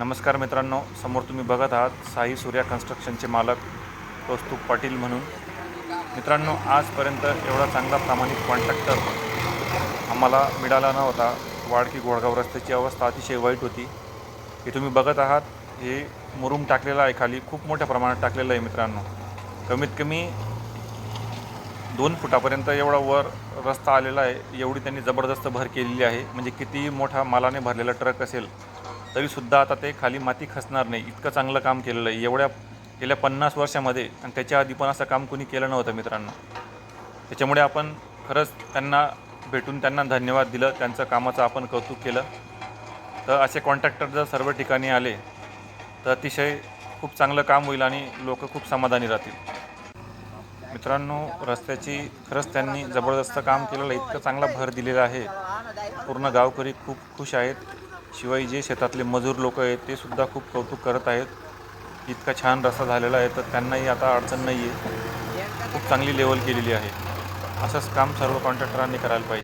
नमस्कार मित्रांनो समोर तुम्ही बघत आहात साई सूर्या कन्स्ट्रक्शनचे मालक कौस्तुभ पाटील म्हणून. मित्रांनो आजपर्यंत एवढा चांगला प्रामाणिक कॉन्ट्रॅक्टर आम्हाला मिळाला नव्हता. वाडकी गोळगाव रस्त्याची अवस्था अतिशय वाईट होती. हे तुम्ही बघत आहात हे मुरुम टाकलेलं आहे खाली. खूप मोठ्या प्रमाणात टाकलेलं आहे मित्रांनो. कमीत कमी दोन फुटापर्यंत एवढा वर रस्ता आलेला आहे. एवढी त्यांनी जबरदस्त भर केलेली आहे. म्हणजे कितीही मोठा मालाने भरलेला ट्रक असेल तरीसुद्धा आता ते खाली माती खसणार नाही. इतकं चांगलं काम केलेलं आहे. एवढ्या गेल्या पन्नास वर्षामध्ये आणि त्याच्या आधी पण असं काम कोणी केलं नव्हतं मित्रांनो. त्याच्यामुळे आपण खरंच त्यांना भेटून त्यांना धन्यवाद दिलं. त्यांचं कामाचं आपण कौतुक केलं. तर असे कॉन्ट्रॅक्टर जर सर्व ठिकाणी आले तर अतिशय खूप चांगलं काम होईल आणि लोक खूप समाधानी राहतील. मित्रांनो रस्त्याची खरंच त्यांनी जबरदस्त काम केलेलं आहे. इतकं चांगला भर दिलेला आहे. पूर्ण गावकरी खूप खुश आहेत. शिवाय जे शेतातले मजूर लोक आहेत ते सुद्धा खूप कौतुक करत आहेत. इतका छान रस्ता झालेला आहे तर त्यांनाही आता अडचण नाही आहे खूप चांगली लेवल केलेली आहे. असंच काम सर्व कॉन्ट्रॅक्टरांनी करायला पाहिजे.